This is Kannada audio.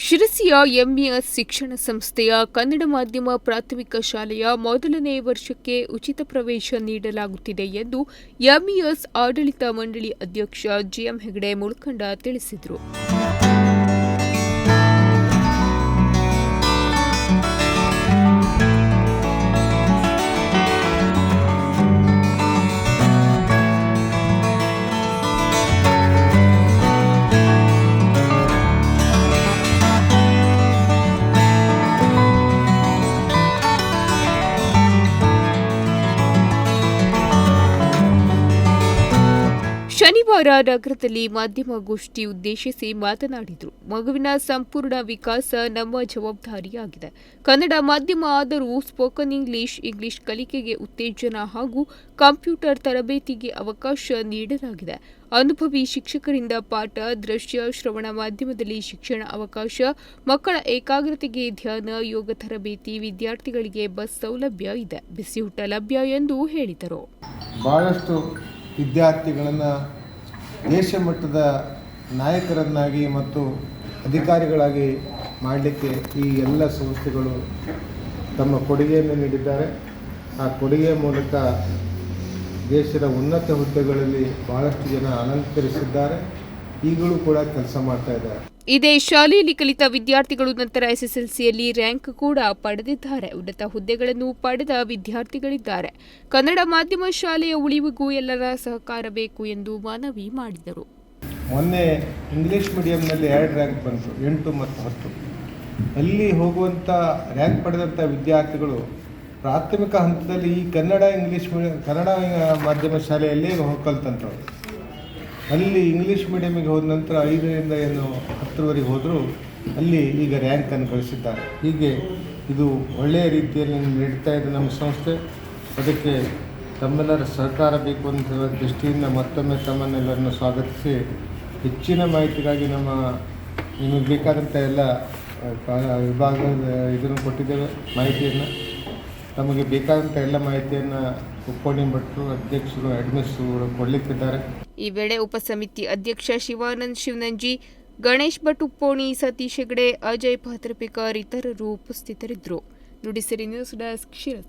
ಶಿರಸಿಯ ಎಂಇಎಸ್ ಶಿಕ್ಷಣ ಸಂಸ್ಥೆಯ ಕನ್ನಡ ಮಾಧ್ಯಮ ಪ್ರಾಥಮಿಕ ಶಾಲೆಯ ಮೊದಲನೇ ವರ್ಷಕ್ಕೆ ಉಚಿತ ಪ್ರವೇಶ ನೀಡಲಾಗುತ್ತಿದೆ ಎಂದು ಎಂಇಎಸ್ ಆಡಳಿತ ಮಂಡಳಿ ಅಧ್ಯಕ್ಷ ಜಿಎಂ ಹೆಗಡೆ ಮುಳ್ಕಂಡ ತಿಳಿಸಿದರು. ಶನಿವಾರ ನಗರದಲ್ಲಿ ಮಾಧ್ಯಮಗೋಷ್ಠಿ ಉದ್ದೇಶಿಸಿ ಮಾತನಾಡಿದರು. ಮಗುವಿನ ಸಂಪೂರ್ಣ ವಿಕಾಸ ನಮ್ಮ ಜವಾಬ್ದಾರಿಯಾಗಿದೆ. ಕನ್ನಡ ಮಾಧ್ಯಮ ಆದರೂ ಸ್ಪೋಕನ್ ಇಂಗ್ಲಿಷ್ ಇಂಗ್ಲಿಷ್ ಕಲಿಕೆಗೆ ಉತ್ತೇಜನ ಹಾಗೂ ಕಂಪ್ಯೂಟರ್ ತರಬೇತಿಗೆ ಅವಕಾಶ ನೀಡಲಾಗಿದೆ. ಅನುಭವಿ ಶಿಕ್ಷಕರಿಂದ ಪಾಠ, ದೃಶ್ಯ, ಶ್ರವಣ ಮಾಧ್ಯಮದಲ್ಲಿ ಶಿಕ್ಷಣ ಅವಕಾಶ, ಮಕ್ಕಳ ಏಕಾಗ್ರತೆಗೆ ಧ್ಯಾನ, ಯೋಗ ತರಬೇತಿ, ವಿದ್ಯಾರ್ಥಿಗಳಿಗೆ ಬಸ್ ಸೌಲಭ್ಯ ಇದೆ. ಬಿಸಿಯೂಟ ಲಭ್ಯ ಎಂದು ಹೇಳಿದರು. ವಿದ್ಯಾರ್ಥಿಗಳನ್ನು ದೇಶ ಮಟ್ಟದ ನಾಯಕರನ್ನಾಗಿ ಮತ್ತು ಅಧಿಕಾರಿಗಳಾಗಿ ಮಾಡಲಿಕ್ಕೆ ಈ ಎಲ್ಲ ಸಂಸ್ಥೆಗಳು ತಮ್ಮ ಕೊಡುಗೆಯನ್ನು ನೀಡಿದ್ದಾರೆ. ಆ ಕೊಡುಗೆಯ ಮೂಲಕ ದೇಶದ ಉನ್ನತ ಹುದ್ದೆಗಳಲ್ಲಿ ಭಾಳಷ್ಟು ಜನ ಅಲಂಕರಿಸಿದ್ದಾರೆ. ಈಗಲೂ ಕೂಡ ಕೆಲಸ ಮಾಡ್ತಾ ಇದ್ದಾರೆ. ಇದೇ ಶಾಲೆಯಲ್ಲಿ ಕಲಿತ ವಿದ್ಯಾರ್ಥಿಗಳು ನಂತರ ಎಸ್ಎಸ್ಎಲ್ಸಿಯಲ್ಲಿ ರ್ಯಾಂಕ್ ಕೂಡ ಪಡೆದಿದ್ದಾರೆ. ಉನ್ನತ ಹುದ್ದೆಗಳನ್ನು ಪಡೆದ ವಿದ್ಯಾರ್ಥಿಗಳಿದ್ದಾರೆ. ಕನ್ನಡ ಮಾಧ್ಯಮ ಶಾಲೆಯ ಉಳಿವಿಗೂ ಎಲ್ಲರ ಸಹಕಾರ ಬೇಕು ಎಂದು ಮನವಿ ಮಾಡಿದರು. ಮೊನ್ನೆ ಇಂಗ್ಲೀಷ್ ಮೀಡಿಯಂನಲ್ಲಿ ಎರಡು ರ್ಯಾಂಕ್ ಬಂತು ಎಂಟು ಮತ್ತು ಹತ್ತು. ಅಲ್ಲಿ ಹೋಗುವಂಥ ರ್ಯಾಂಕ್ ಪಡೆದಂಥ ವಿದ್ಯಾರ್ಥಿಗಳು ಪ್ರಾಥಮಿಕ ಹಂತದಲ್ಲಿ ಈ ಕನ್ನಡ ಇಂಗ್ಲೀಷ್ ಮೀಡಿಯಂ ಕನ್ನಡ ಮಾಧ್ಯಮ ಶಾಲೆಯಲ್ಲಿ ಹೋಗಿ ಕಲ್ತಂಥವ್ರು ಅಲ್ಲಿ ಇಂಗ್ಲೀಷ್ ಮೀಡಿಯಮಿಗೆ ಹೋದ ನಂತರ ಐದರಿಂದ ಏನು ಹತ್ತರವರೆಗೆ ಹೋದರೂ, ಅಲ್ಲಿ ಈಗ ರ್ಯಾಂಕನ್ನು ಗಳಿಸಿದ್ದಾರೆ. ಹೀಗೆ ಇದು ಒಳ್ಳೆಯ ರೀತಿಯಲ್ಲಿ ನಡೀತಾ ಇದೆ ನಮ್ಮ ಸಂಸ್ಥೆ. ಅದಕ್ಕೆ ತಮ್ಮೆಲ್ಲರ ಸಹಕಾರ ಬೇಕು ಅಂತ ದೃಷ್ಟಿಯಿಂದ ಮತ್ತೊಮ್ಮೆ ತಮ್ಮನ್ನೆಲ್ಲರನ್ನು ಸ್ವಾಗತಿಸಿ, ಹೆಚ್ಚಿನ ಮಾಹಿತಿಗಾಗಿ ನಮ್ಮ ನಿಮಗೆ ಬೇಕಾದಂಥ ಎಲ್ಲ ವಿಭಾಗದ ಇದನ್ನು ಕೊಟ್ಟಿದ್ದೇವೆ, ಮಾಹಿತಿಯನ್ನು. ತಮಗೆ ಬೇಕಾದಂಥ ಎಲ್ಲ ಮಾಹಿತಿಯನ್ನು ಭಟ್ರು, ಅಧ್ಯಕ್ಷರು ಅಡ್ಮಿನಿಸ್ಟ್ರು ಕೊಡಲಿಕ್ಕಿದ್ದಾರೆ. ಈ ವೇಳೆ ಉಪಸಮಿತಿ ಅಧ್ಯಕ್ಷ ಶಿವಾನಂದ್ ಶಿವನಂಜಿ, ಗಣೇಶ್ ಭಟ್ ಉಪ್ಪೋಣಿ, ಸತೀಶ್ ಹೆಗಡೆ, ಅಜಯ್ ಪಾತ್ರಪಿಕರ್ ಇತರರು ಉಪಸ್ಥಿತರಿದ್ದರು. Nudisiri news desk Sirsi.